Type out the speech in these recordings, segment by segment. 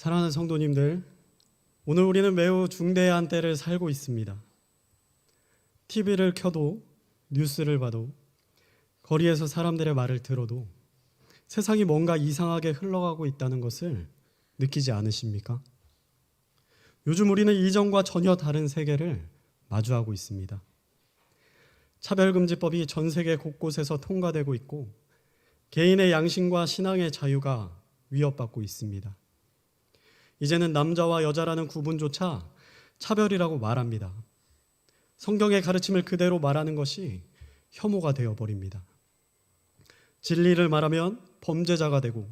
사랑하는 성도님들, 오늘 우리는 매우 중대한 때를 살고 있습니다. TV를 켜도 뉴스를 봐도 거리에서 사람들의 말을 들어도 세상이 뭔가 이상하게 흘러가고 있다는 것을 느끼지 않으십니까? 요즘 우리는 이전과 전혀 다른 세계를 마주하고 있습니다. 차별금지법이 전 세계 곳곳에서 통과되고 있고 개인의 양심과 신앙의 자유가 위협받고 있습니다. 이제는 남자와 여자라는 구분조차 차별이라고 말합니다. 성경의 가르침을 그대로 말하는 것이 혐오가 되어 버립니다. 진리를 말하면 범죄자가 되고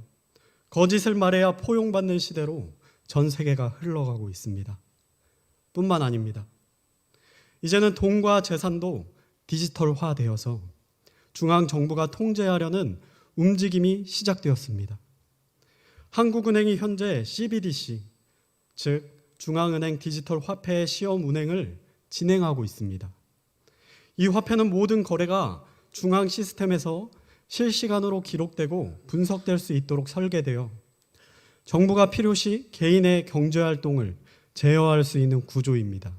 거짓을 말해야 포용받는 시대로 전 세계가 흘러가고 있습니다. 뿐만 아닙니다. 이제는 돈과 재산도 디지털화 되어서 중앙 정부가 통제하려는 움직임이 시작되었습니다. 한국은행이 현재 CBDC, 즉 중앙은행 디지털 화폐의 시험 운행을 진행하고 있습니다. 이 화폐는 모든 거래가 중앙 시스템에서 실시간으로 기록되고 분석될 수 있도록 설계되어 정부가 필요시 개인의 경제 활동을 제어할 수 있는 구조입니다.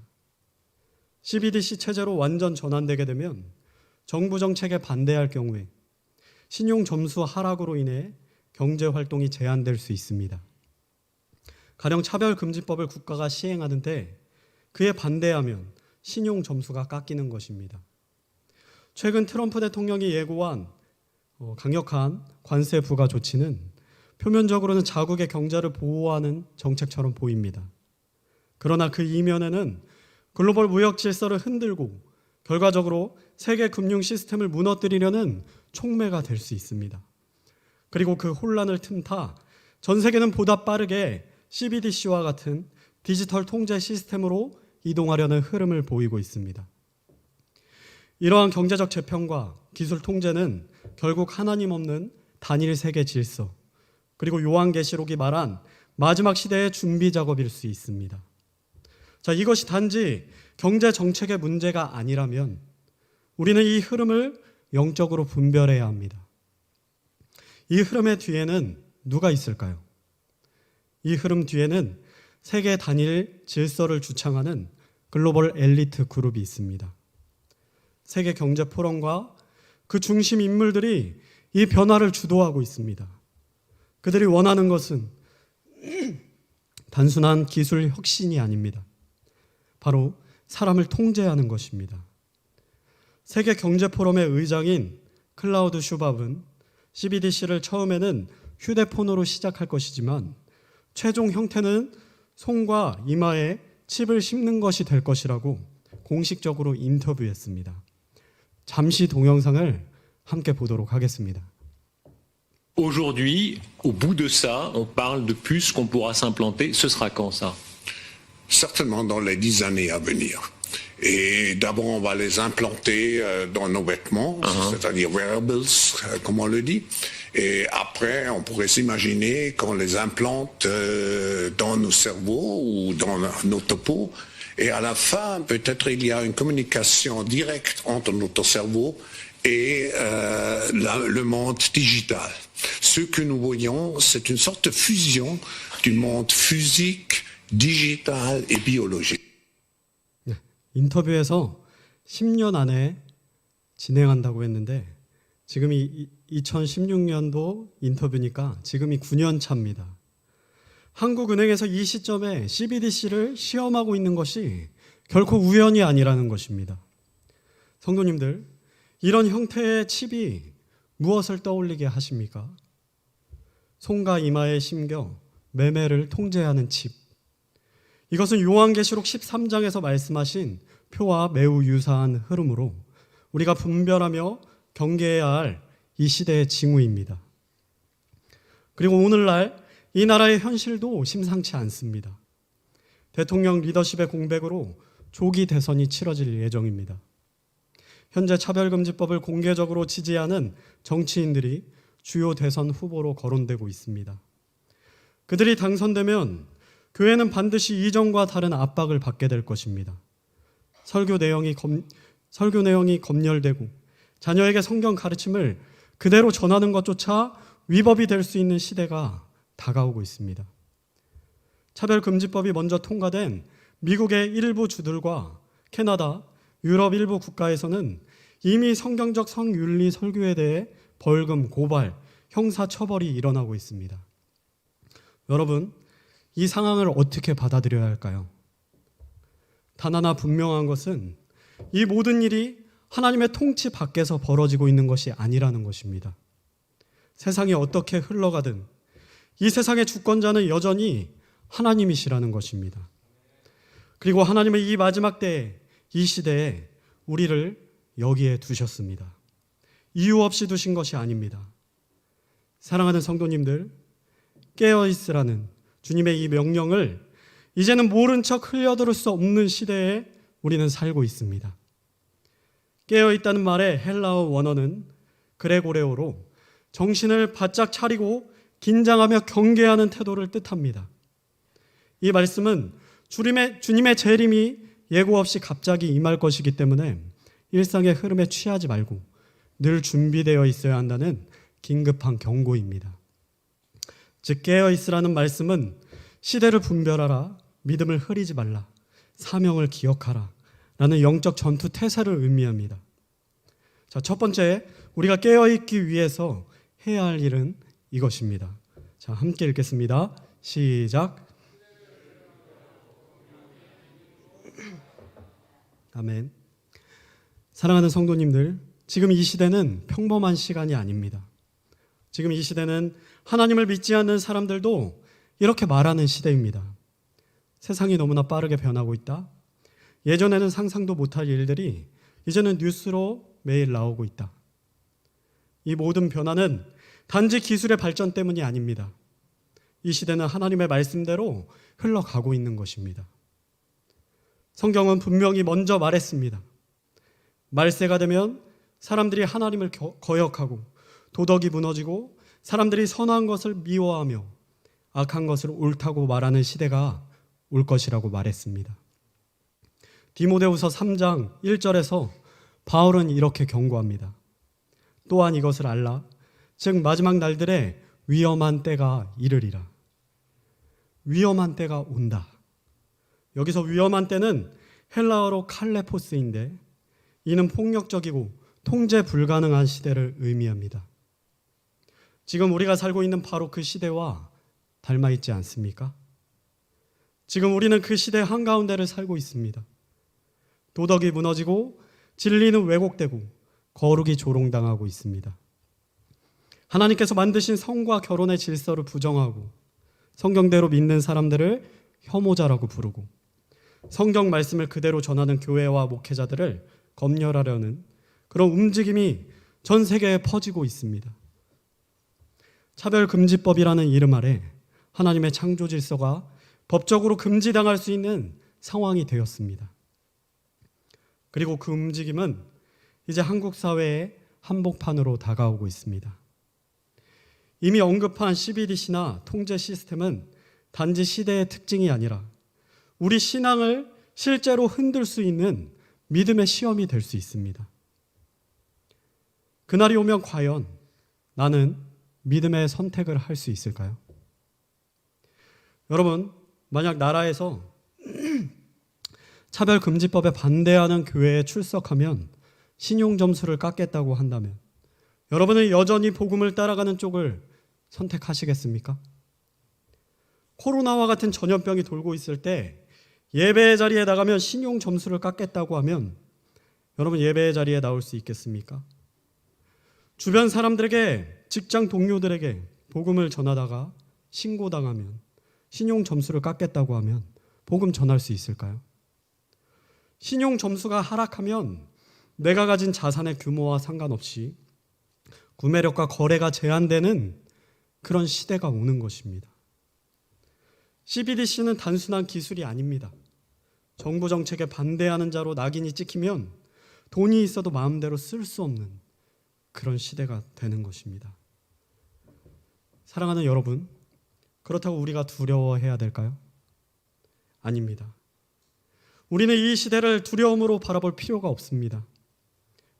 CBDC 체제로 완전 전환되게 되면 정부 정책에 반대할 경우에 신용 점수 하락으로 인해 경제 활동이 제한될 수 있습니다. 가령 차별금지법을 국가가 시행하는데 그에 반대하면 신용 점수가 깎이는 것입니다. 최근 트럼프 대통령이 예고한 어, 강력한 관세 부과 조치는 표면적으로는 자국의 경제를 보호하는 정책처럼 보입니다. 그러나 그 이면에는 글로벌 무역 질서를 흔들고 결과적으로 세계 금융 시스템을 무너뜨리려는 촉매가 될 수 있습니다. 그리고 그 혼란을 틈타 전 세계는 보다 빠르게 CBDC와 같은 디지털 통제 시스템으로 이동하려는 흐름을 보이고 있습니다. 이러한 경제적 재편과 기술 통제는 결국 하나님 없는 단일 세계 질서, 그리고 요한계시록이 말한 마지막 시대의 준비 작업일 수 있습니다. 자, 이것이 단지 경제 정책의 문제가 아니라면 우리는 이 흐름을 영적으로 분별해야 합니다. 이 흐름의 뒤에는 누가 있을까요? 이 흐름 뒤에는 세계 단일 질서를 주창하는 글로벌 엘리트 그룹이 있습니다. 세계 경제 포럼과 그 중심 인물들이 이 변화를 주도하고 있습니다. 그들이 원하는 것은 단순한 기술 혁신이 아닙니다. 바로 사람을 통제하는 것입니다. 세계 경제 포럼의 의장인 클라우드 슈밥은 CBDC를 처음에는 휴대폰으로 시작할 것이지만 최종 형태는 손과 이마에 칩을 심는 것이 될 것이라고 공식적으로 인터뷰했습니다. 잠시 동영상을 함께 보도록 하겠습니다. Aujourd'hui, au bout de ça, on parle de puces qu'on pourra s'implanter. Ce sera quand ça certainement dans les dix années à venir. Et d'abord, on va les implanter euh, dans nos vêtements, c'est-à-dire wearables, euh, comme on le dit. Et après, on pourrait s'imaginer qu'on les implante euh, dans nos cerveaux ou dans notre peau. Et à la fin, peut-être il y a une communication directe entre notre cerveau et euh, la- le monde digital. Ce que nous voyons, c'est une sorte de fusion du monde physique, digital et biologique. 네, 인터뷰에서 10년 안에 진행한다고 했는데 지금이 2016년도 인터뷰니까 지금이 9년 차입니다. 한국은행에서 이 시점에 CBDC를 시험하고 있는 것이 결코 우연이 아니라는 것입니다. 성도님들, 이런 형태의 칩이 무엇을 떠올리게 하십니까? 손과 이마에 심겨 매매를 통제하는 칩. 이것은 요한계시록 13장에서 말씀하신 표와 매우 유사한 흐름으로 우리가 분별하며 경계해야 할 이 시대의 징후입니다. 그리고 오늘날 이 나라의 현실도 심상치 않습니다. 대통령 리더십의 공백으로 조기 대선이 치러질 예정입니다. 현재 차별금지법을 공개적으로 지지하는 정치인들이 주요 대선 후보로 거론되고 있습니다. 그들이 당선되면 교회는 반드시 이전과 다른 압박을 받게 될 것입니다. 설교 내용이 검, 설교 내용이 검열되고 자녀에게 성경 가르침을 그대로 전하는 것조차 위법이 될 수 있는 시대가 다가오고 있습니다. 차별금지법이 먼저 통과된 미국의 일부 주들과 캐나다, 유럽 일부 국가에서는 이미 성경적 성윤리 설교에 대해 벌금, 고발, 형사 처벌이 일어나고 있습니다. 여러분, 이 상황을 어떻게 받아들여야 할까요? 단 하나 분명한 것은 이 모든 일이 하나님의 통치 밖에서 벌어지고 있는 것이 아니라는 것입니다. 세상이 어떻게 흘러가든 이 세상의 주권자는 여전히 하나님이시라는 것입니다. 그리고 하나님의 이 마지막 때에 이 시대에 우리를 여기에 두셨습니다. 이유 없이 두신 것이 아닙니다. 사랑하는 성도님들, 깨어 있으라는 주님의 이 명령을 이제는 모른 척 흘려들을 수 없는 시대에 우리는 살고 있습니다. 깨어 있다는 말의 헬라어 원어는 그레고레오로 정신을 바짝 차리고 긴장하며 경계하는 태도를 뜻합니다. 이 말씀은 주님의, 주님의 재림이 예고 없이 갑자기 임할 것이기 때문에 일상의 흐름에 취하지 말고 늘 준비되어 있어야 한다는 긴급한 경고입니다. 즉 깨어 있으라는 말씀은 시대를 분별하라, 믿음을 흐리지 말라, 사명을 기억하라 라는 영적 전투 태세를 의미합니다. 자, 첫 번째 우리가 깨어 있기 위해서 해야 할 일은 이것입니다. 자, 함께 읽겠습니다. 시작. 아멘. 사랑하는 성도님들, 지금 이 시대는 평범한 시간이 아닙니다. 지금 이 시대는 하나님을 믿지 않는 사람들도 이렇게 말하는 시대입니다. 세상이 너무나 빠르게 변하고 있다. 예전에는 상상도 못할 일들이 이제는 뉴스로 매일 나오고 있다. 이 모든 변화는 단지 기술의 발전 때문이 아닙니다. 이 시대는 하나님의 말씀대로 흘러가고 있는 것입니다. 성경은 분명히 먼저 말했습니다. 말세가 되면 사람들이 하나님을 겨- 거역하고 도덕이 무너지고 사람들이 선한 것을 미워하며 악한 것을 옳다고 말하는 시대가 올 것이라고 말했습니다. 디모데후서 3장 1절에서 바울은 이렇게 경고합니다. 또한 이것을 알라. 즉 마지막 날들에 위험한 때가 이르리라. 위험한 때가 온다. 여기서 위험한 때는 헬라어로 칼레포스인데 이는 폭력적이고 통제 불가능한 시대를 의미합니다. 지금 우리가 살고 있는 바로 그 시대와 닮아 있지 않습니까? 지금 우리는 그 시대 한가운데를 살고 있습니다. 도덕이 무너지고 진리는 왜곡되고 거룩이 조롱당하고 있습니다. 하나님께서 만드신 성과 결혼의 질서를 부정하고 성경대로 믿는 사람들을 혐오자라고 부르고 성경 말씀을 그대로 전하는 교회와 목회자들을 검열하려는 그런 움직임이 전 세계에 퍼지고 있습니다. 차별금지법이라는 이름 아래 하나님의 창조 질서가 법적으로 금지당할 수 있는 상황이 되었습니다. 그리고 그 움직임은 이제 한국 사회의 한복판으로 다가오고 있습니다. 이미 언급한 CBDC나 통제 시스템은 단지 시대의 특징이 아니라 우리 신앙을 실제로 흔들 수 있는 믿음의 시험이 될 수 있습니다. 그날이 오면 과연 나는 믿음의 선택을 할 수 있을까요? 여러분, 만약 나라에서 차별금지법에 반대하는 교회에 출석하면 신용 점수를 깎겠다고 한다면 여러분은 여전히 복음을 따라가는 쪽을 선택하시겠습니까? 코로나와 같은 전염병이 돌고 있을 때 예배의 자리에 나가면 신용 점수를 깎겠다고 하면 여러분 예배의 자리에 나올 수 있겠습니까? 주변 사람들에게 직장 동료들에게 복음을 전하다가 신고당하면 신용 점수를 깎겠다고 하면 복음 전할 수 있을까요? 신용 점수가 하락하면 내가 가진 자산의 규모와 상관없이 구매력과 거래가 제한되는 그런 시대가 오는 것입니다. CBDC는 단순한 기술이 아닙니다. 정부 정책에 반대하는 자로 낙인이 찍히면 돈이 있어도 마음대로 쓸 수 없는 그런 시대가 되는 것입니다. 사랑하는 여러분, 그렇다고 우리가 두려워해야 될까요? 아닙니다. 우리는 이 시대를 두려움으로 바라볼 필요가 없습니다.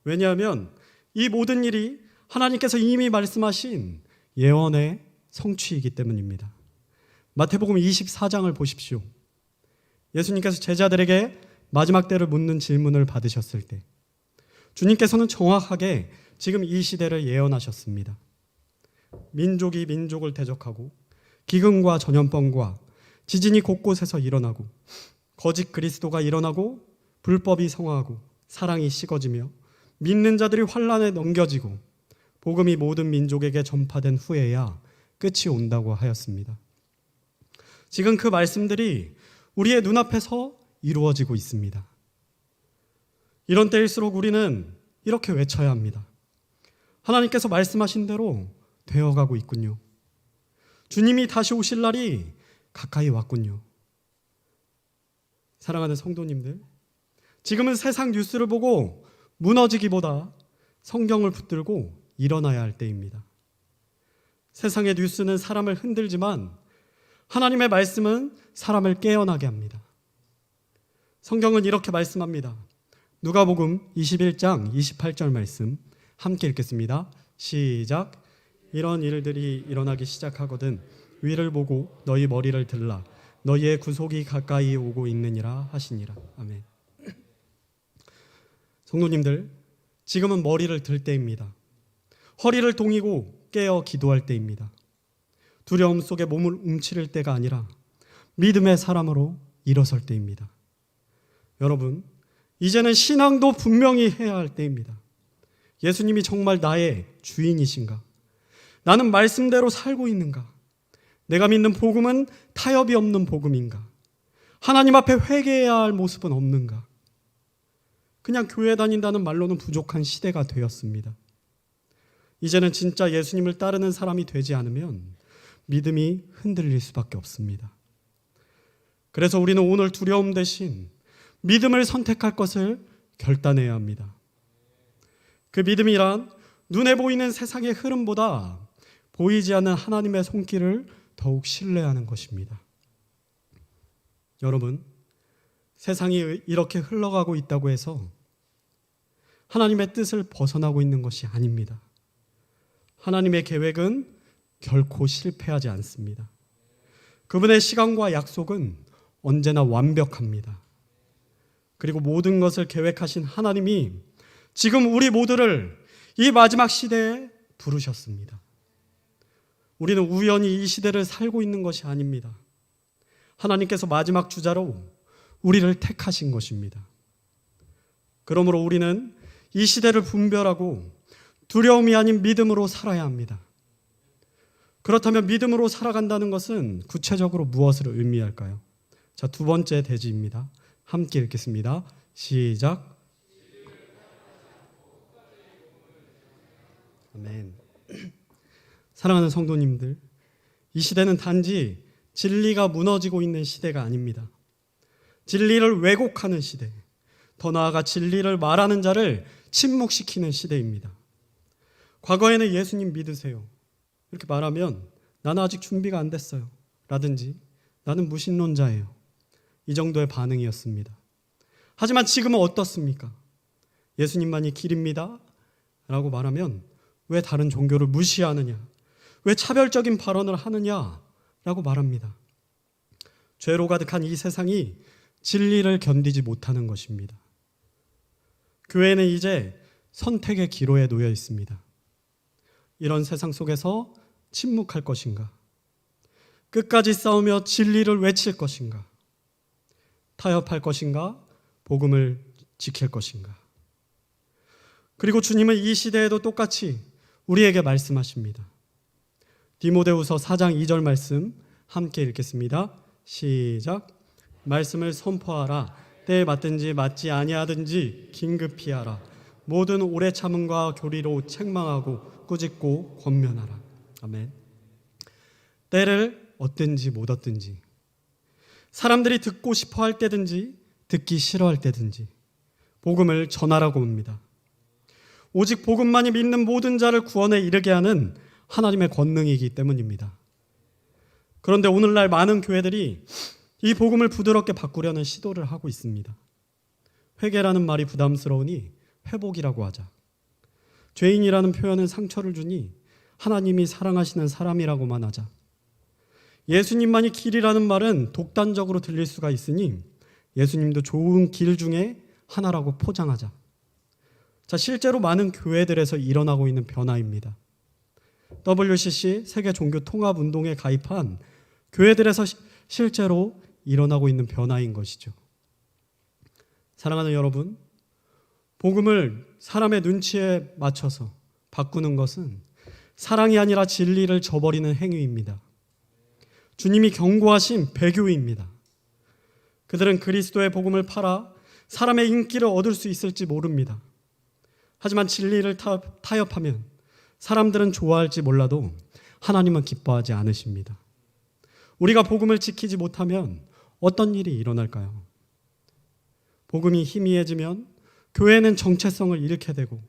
왜냐하면 이 모든 일이 하나님께서 이미 말씀하신 예언의 성취이기 때문입니다. 마태복음 24장을 보십시오. 예수님께서 제자들에게 마지막 때를 묻는 질문을 받으셨을 때 주님께서는 정확하게 지금 이 시대를 예언하셨습니다. 민족이 민족을 대적하고 기근과 전염병과 지진이 곳곳에서 일어나고 거짓 그리스도가 일어나고 불법이 성화하고 사랑이 식어지며 믿는 자들이 환란에 넘겨지고 복음이 모든 민족에게 전파된 후에야 끝이 온다고 하였습니다. 지금 그 말씀들이 우리의 눈앞에서 이루어지고 있습니다. 이런 때일수록 우리는 이렇게 외쳐야 합니다. 하나님께서 말씀하신 대로 되어가고 있군요. 주님이 다시 오실 날이 가까이 왔군요. 사랑하는 성도님들, 지금은 세상 뉴스를 보고 무너지기보다 성경을 붙들고 일어나야 할 때입니다. 세상의 뉴스는 사람을 흔들지만 하나님의 말씀은 사람을 깨어나게 합니다. 성경은 이렇게 말씀합니다. 누가복음 21장 28절 말씀 함께 읽겠습니다. 시작. 이런 일들이 일어나기 시작하거든 위를 보고 너희 머리를 들라 너희의 구속이 가까이 오고 있느니라 하시니라. 아멘. 성도님들, 지금은 머리를 들 때입니다. 허리를 동이고 깨어 기도할 때입니다. 두려움 속에 몸을 움츠릴 때가 아니라 믿음의 사람으로 일어설 때입니다. 여러분, 이제는 신앙도 분명히 해야 할 때입니다. 예수님이 정말 나의 주인이신가? 나는 말씀대로 살고 있는가? 내가 믿는 복음은 타협이 없는 복음인가? 하나님 앞에 회개해야 할 모습은 없는가? 그냥 교회 다닌다는 말로는 부족한 시대가 되었습니다. 이제는 진짜 예수님을 따르는 사람이 되지 않으면 믿음이 흔들릴 수밖에 없습니다. 그래서 우리는 오늘 두려움 대신 믿음을 선택할 것을 결단해야 합니다. 그 믿음이란 눈에 보이는 세상의 흐름보다 보이지 않는 하나님의 손길을 더욱 신뢰하는 것입니다. 여러분, 세상이 이렇게 흘러가고 있다고 해서 하나님의 뜻을 벗어나고 있는 것이 아닙니다. 하나님의 계획은 결코 실패하지 않습니다. 그분의 시간과 약속은 언제나 완벽합니다. 그리고 모든 것을 계획하신 하나님이 지금 우리 모두를 이 마지막 시대에 부르셨습니다. 우리는 우연히 이 시대를 살고 있는 것이 아닙니다. 하나님께서 마지막 주자로 우리를 택하신 것입니다. 그러므로 우리는 이 시대를 분별하고 두려움이 아닌 믿음으로 살아야 합니다. 그렇다면 믿음으로 살아간다는 것은 구체적으로 무엇을 의미할까요? 자, 두 번째 대지입니다. 함께 읽겠습니다. 시작. 아멘. 사랑하는 성도님들, 이 시대는 단지 진리가 무너지고 있는 시대가 아닙니다. 진리를 왜곡하는 시대, 더 나아가 진리를 말하는 자를 침묵시키는 시대입니다. 과거에는 예수님 믿으세요. 이렇게 말하면 나는 아직 준비가 안 됐어요. 라든지 나는 무신론자예요. 이 정도의 반응이었습니다. 하지만 지금은 어떻습니까? 예수님만이 길입니다. 라고 말하면 왜 다른 종교를 무시하느냐? 왜 차별적인 발언을 하느냐? 라고 말합니다. 죄로 가득한 이 세상이 진리를 견디지 못하는 것입니다. 교회는 이제 선택의 기로에 놓여 있습니다. 이런 세상 속에서 침묵할 것인가? 끝까지 싸우며 진리를 외칠 것인가? 타협할 것인가? 복음을 지킬 것인가? 그리고 주님은 이 시대에도 똑같이 우리에게 말씀하십니다. 디모데후서 4장 2절 말씀 함께 읽겠습니다. 시작. 말씀을 선포하라. 때에 맞든지 맞지 아니하든지 긴급히 하라. 모든 오래 참음과 교리로 책망하고 꾸짖고 권면하라. 아멘. 때를 얻든지 못 얻든지 사람들이 듣고 싶어 할 때든지 듣기 싫어할 때든지 복음을 전하라고 합니다. 오직 복음만이 믿는 모든 자를 구원에 이르게 하는 하나님의 권능이기 때문입니다. 그런데 오늘날 많은 교회들이 이 복음을 부드럽게 바꾸려는 시도를 하고 있습니다. 회개라는 말이 부담스러우니 회복이라고 하자. 죄인이라는 표현은 상처를 주니 하나님이 사랑하시는 사람이라고만 하자. 예수님만이 길이라는 말은 독단적으로 들릴 수가 있으니 예수님도 좋은 길 중에 하나라고 포장하자. 자, 실제로 많은 교회들에서 일어나고 있는 변화입니다. WCC 세계 종교 통합 운동에 가입한 교회들에서 시- 실제로 일어나고 있는 변화인 것이죠. 사랑하는 여러분, 복음을 사람의 눈치에 맞춰서 바꾸는 것은 사랑이 아니라 진리를 저버리는 행위입니다. 주님이 경고하신 배교입니다. 그들은 그리스도의 복음을 팔아 사람의 인기를 얻을 수 있을지 모릅니다. 하지만 진리를 타, 타협하면 사람들은 좋아할지 몰라도 하나님은 기뻐하지 않으십니다. 우리가 복음을 지키지 못하면 어떤 일이 일어날까요? 복음이 희미해지면 교회는 정체성을 잃게 되고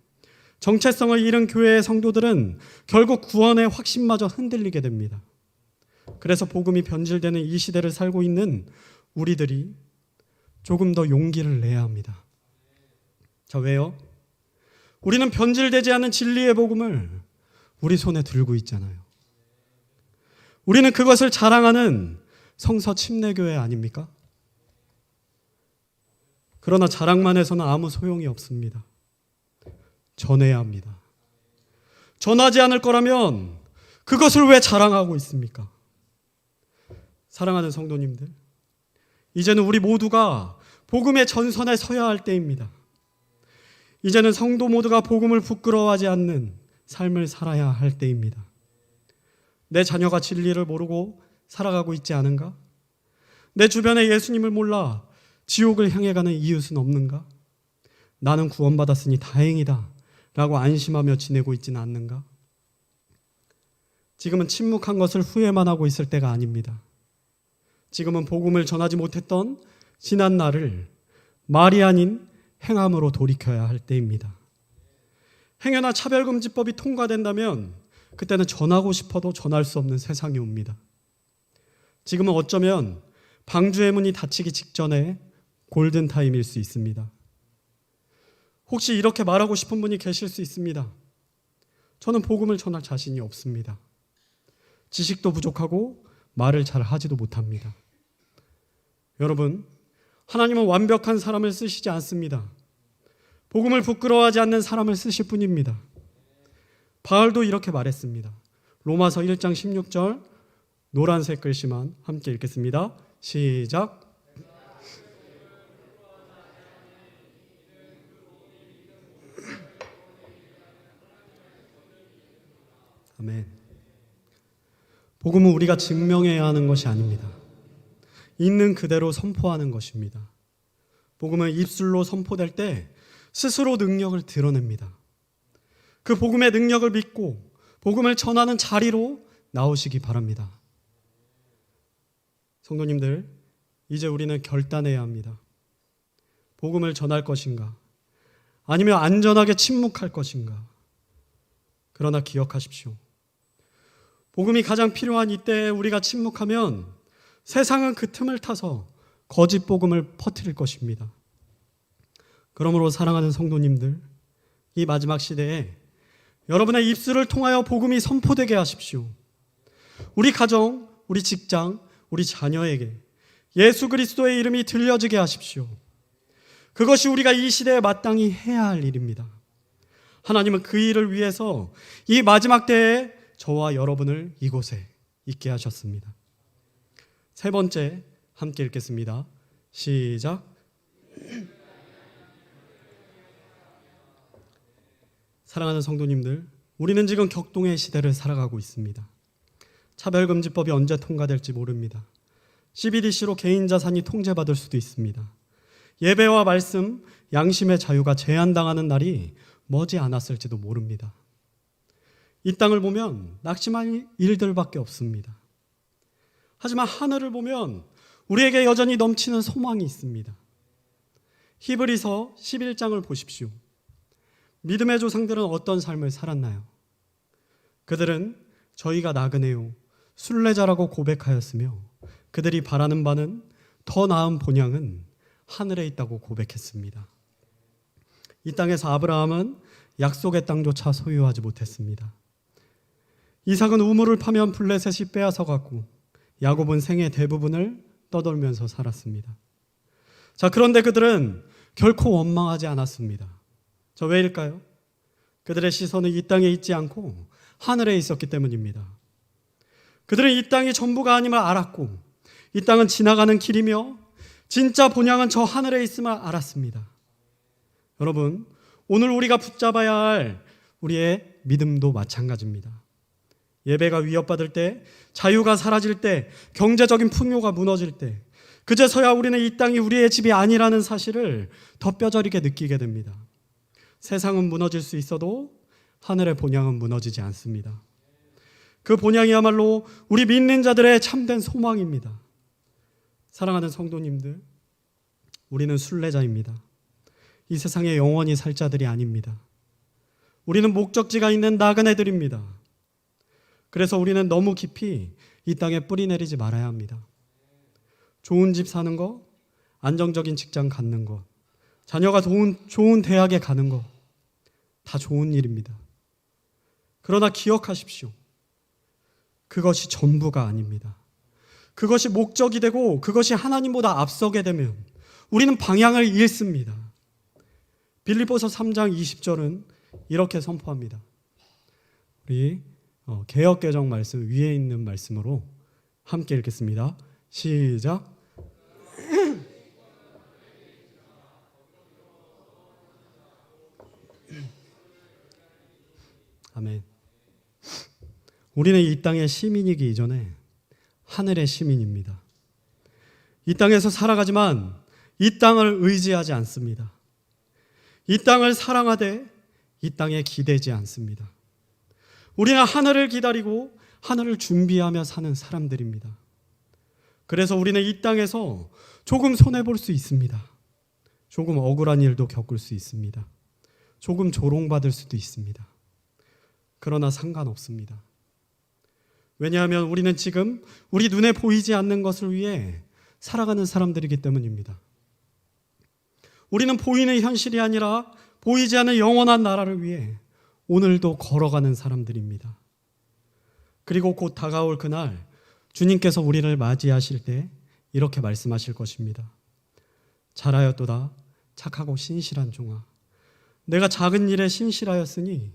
정체성을 잃은 교회의 성도들은 결국 구원의 확신마저 흔들리게 됩니다. 그래서 복음이 변질되는 이 시대를 살고 있는 우리들이 조금 더 용기를 내야 합니다. 자, 왜요? 우리는 변질되지 않은 진리의 복음을 우리 손에 들고 있잖아요. 우리는 그것을 자랑하는 성서 침례교회 아닙니까? 그러나 자랑만 해서는 아무 소용이 없습니다. 전해야 합니다. 전하지 않을 거라면 그것을 왜 자랑하고 있습니까? 사랑하는 성도님들, 이제는 우리 모두가 복음의 전선에 서야 할 때입니다. 이제는 성도 모두가 복음을 부끄러워하지 않는 삶을 살아야 할 때입니다. 내 자녀가 진리를 모르고 살아가고 있지 않은가? 내 주변에 예수님을 몰라 지옥을 향해 가는 이웃은 없는가? 나는 구원받았으니 다행이다. 라고 안심하며 지내고 있지는 않는가? 지금은 침묵한 것을 후회만 하고 있을 때가 아닙니다. 지금은 복음을 전하지 못했던 지난 날을 말이 아닌 행함으로 돌이켜야 할 때입니다. 행여나 차별금지법이 통과된다면 그때는 전하고 싶어도 전할 수 없는 세상이 옵니다. 지금은 어쩌면 방주의 문이 닫히기 직전에 골든타임일 수 있습니다. 혹시 이렇게 말하고 싶은 분이 계실 수 있습니다. 저는 복음을 전할 자신이 없습니다. 지식도 부족하고 말을 잘 하지도 못합니다. 여러분, 하나님은 완벽한 사람을 쓰시지 않습니다. 복음을 부끄러워하지 않는 사람을 쓰실 뿐입니다. 바울도 이렇게 말했습니다. 로마서 1장 16절 노란색 글씨만 함께 읽겠습니다. 시작. 아멘. 복음은 우리가 증명해야 하는 것이 아닙니다. 있는 그대로 선포하는 것입니다. 복음은 입술로 선포될 때 스스로 능력을 드러냅니다. 그 복음의 능력을 믿고 복음을 전하는 자리로 나오시기 바랍니다. 성도님들, 이제 우리는 결단해야 합니다. 복음을 전할 것인가? 아니면 안전하게 침묵할 것인가? 그러나 기억하십시오. 복음이 가장 필요한 이때에 우리가 침묵하면 세상은 그 틈을 타서 거짓 복음을 퍼뜨릴 것입니다. 그러므로 사랑하는 성도님들, 이 마지막 시대에 여러분의 입술을 통하여 복음이 선포되게 하십시오. 우리 가정, 우리 직장, 우리 자녀에게 예수 그리스도의 이름이 들려지게 하십시오. 그것이 우리가 이 시대에 마땅히 해야 할 일입니다. 하나님은 그 일을 위해서 이 마지막 때에 저와 여러분을 이곳에 있게 하셨습니다. 세 번째 함께 읽겠습니다. 시작. 사랑하는 성도님들, 우리는 지금 격동의 시대를 살아가고 있습니다. 차별금지법이 언제 통과될지 모릅니다. CBDC로 개인 자산이 통제받을 수도 있습니다. 예배와 말씀, 양심의 자유가 제한당하는 날이 머지 않았을지도 모릅니다. 이 땅을 보면 낙심할 일들밖에 없습니다. 하지만 하늘을 보면 우리에게 여전히 넘치는 소망이 있습니다. 히브리서 11장을 보십시오. 믿음의 조상들은 어떤 삶을 살았나요? 그들은 저희가 나그네요, 순례자라고 고백하였으며 그들이 바라는 바는 더 나은 본향은 하늘에 있다고 고백했습니다. 이 땅에서 아브라함은 약속의 땅조차 소유하지 못했습니다. 이삭은 우물을 파면 블레셋이 빼앗아 갔고 야곱은 생의 대부분을 떠돌면서 살았습니다. 자, 그런데 그들은 결코 원망하지 않았습니다. 저 왜일까요? 그들의 시선은 이 땅에 있지 않고 하늘에 있었기 때문입니다. 그들은 이 땅이 전부가 아님을 알았고 이 땅은 지나가는 길이며 진짜 본향은 저 하늘에 있음을 알았습니다. 여러분, 오늘 우리가 붙잡아야 할 우리의 믿음도 마찬가지입니다. 예배가 위협받을 때, 자유가 사라질 때, 경제적인 풍요가 무너질 때, 그제서야 우리는 이 땅이 우리의 집이 아니라는 사실을 더 뼈저리게 느끼게 됩니다. 세상은 무너질 수 있어도 하늘의 본향은 무너지지 않습니다. 그 본향이야말로 우리 믿는 자들의 참된 소망입니다. 사랑하는 성도님들, 우리는 순례자입니다. 이 세상에 영원히 살 자들이 아닙니다. 우리는 목적지가 있는 나그네들입니다. 그래서 우리는 너무 깊이 이 땅에 뿌리 내리지 말아야 합니다. 좋은 집 사는 거, 안정적인 직장 갖는 거, 자녀가 좋은, 좋은 대학에 가는 거, 다 좋은 일입니다. 그러나 기억하십시오. 그것이 전부가 아닙니다. 그것이 목적이 되고 그것이 하나님보다 앞서게 되면 우리는 방향을 잃습니다. 빌립보서 3장 20절은 이렇게 선포합니다. 우리 어, 개역 개정 말씀 위에 있는 말씀으로 함께 읽겠습니다. 시작. 아멘. 우리는 이 땅의 시민이기 이전에 하늘의 시민입니다. 이 땅에서 살아가지만 이 땅을 의지하지 않습니다. 이 땅을 사랑하되 이 땅에 기대지 않습니다. 우리는 하늘을 기다리고 하늘을 준비하며 사는 사람들입니다. 그래서 우리는 이 땅에서 조금 손해볼 수 있습니다. 조금 억울한 일도 겪을 수 있습니다. 조금 조롱받을 수도 있습니다. 그러나 상관없습니다. 왜냐하면 우리는 지금 우리 눈에 보이지 않는 것을 위해 살아가는 사람들이기 때문입니다. 우리는 보이는 현실이 아니라 보이지 않는 영원한 나라를 위해 오늘도 걸어가는 사람들입니다. 그리고 곧 다가올 그날 주님께서 우리를 맞이하실 때 이렇게 말씀하실 것입니다. 잘하였도다 착하고 신실한 종아 내가 작은 일에 신실하였으니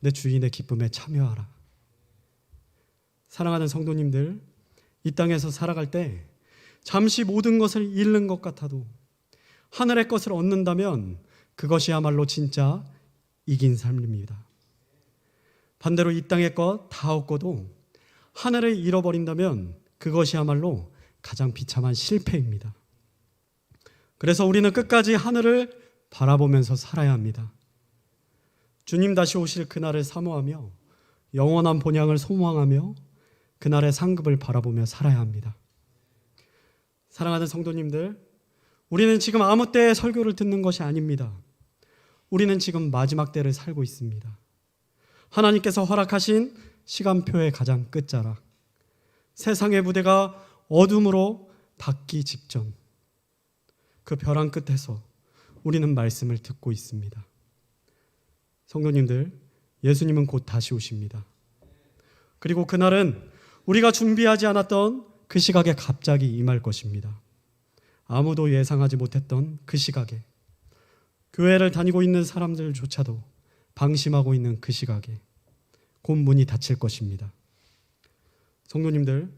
내 주인의 기쁨에 참여하라. 사랑하는 성도님들, 이 땅에서 살아갈 때 잠시 모든 것을 잃는 것 같아도 하늘의 것을 얻는다면 그것이야말로 진짜 이긴 삶입니다. 반대로 이 땅의 것 다 얻고도 하늘을 잃어버린다면 그것이야말로 가장 비참한 실패입니다. 그래서 우리는 끝까지 하늘을 바라보면서 살아야 합니다. 주님 다시 오실 그날을 사모하며 영원한 본향을 소망하며 그날의 상급을 바라보며 살아야 합니다. 사랑하는 성도님들, 우리는 지금 아무 때에 설교를 듣는 것이 아닙니다. 우리는 지금 마지막 때를 살고 있습니다. 하나님께서 허락하신 시간표의 가장 끝자락. 세상의 무대가 어둠으로 닿기 직전. 그 벼랑 끝에서 우리는 말씀을 듣고 있습니다. 성도님들, 예수님은 곧 다시 오십니다. 그리고 그날은 우리가 준비하지 않았던 그 시각에 갑자기 임할 것입니다. 아무도 예상하지 못했던 그 시각에 교회를 다니고 있는 사람들조차도 방심하고 있는 그 시각에 곧 문이 닫힐 것입니다. 성도님들,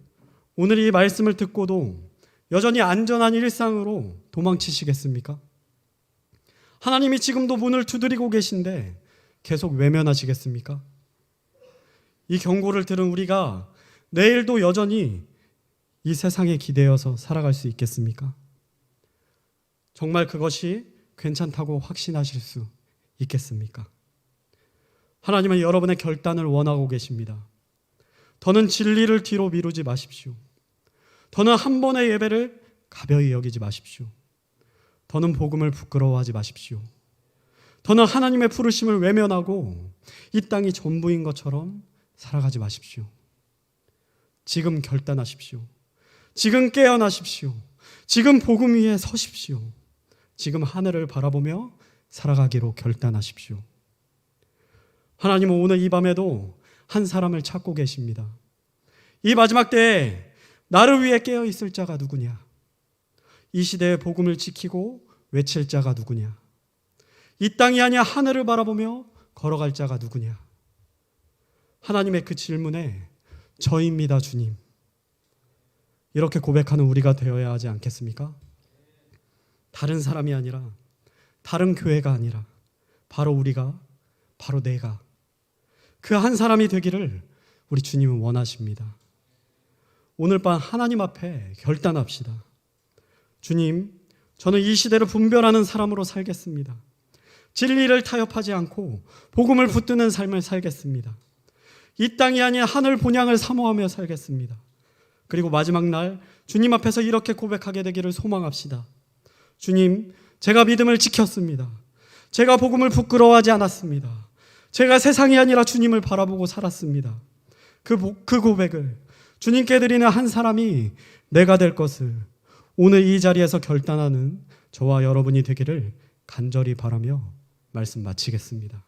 오늘 이 말씀을 듣고도 여전히 안전한 일상으로 도망치시겠습니까? 하나님이 지금도 문을 두드리고 계신데 계속 외면하시겠습니까? 이 경고를 들은 우리가 내일도 여전히 이 세상에 기대어서 살아갈 수 있겠습니까? 정말 그것이 괜찮다고 확신하실 수 있겠습니까? 하나님은 여러분의 결단을 원하고 계십니다. 더는 진리를 뒤로 미루지 마십시오. 더는 한 번의 예배를 가벼이 여기지 마십시오. 더는 복음을 부끄러워하지 마십시오. 더는 하나님의 부르심을 외면하고 이 땅이 전부인 것처럼 살아가지 마십시오. 지금 결단하십시오. 지금 깨어나십시오. 지금 복음 위에 서십시오. 지금 하늘을 바라보며 살아가기로 결단하십시오. 하나님은 오늘 이 밤에도 한 사람을 찾고 계십니다. 이 마지막 때에 나를 위해 깨어 있을 자가 누구냐? 이 시대의 복음을 지키고 외칠 자가 누구냐? 이 땅이 아니야 하늘을 바라보며 걸어갈 자가 누구냐? 하나님의 그 질문에 저입니다, 주님. 이렇게 고백하는 우리가 되어야 하지 않겠습니까? 다른 사람이 아니라 다른 교회가 아니라 바로 우리가 바로 내가 그 한 사람이 되기를 우리 주님은 원하십니다. 오늘 밤 하나님 앞에 결단합시다. 주님, 저는 이 시대를 분별하는 사람으로 살겠습니다. 진리를 타협하지 않고 복음을 붙드는 삶을 살겠습니다. 이 땅이 아닌 하늘 본향을 사모하며 살겠습니다. 그리고 마지막 날 주님 앞에서 이렇게 고백하게 되기를 소망합시다. 주님, 제가 믿음을 지켰습니다. 제가 복음을 부끄러워하지 않았습니다. 제가 세상이 아니라 주님을 바라보고 살았습니다. 그, 복- 그 고백을 주님께 드리는 한 사람이 내가 될 것을 오늘 이 자리에서 결단하는 저와 여러분이 되기를 간절히 바라며 말씀 마치겠습니다.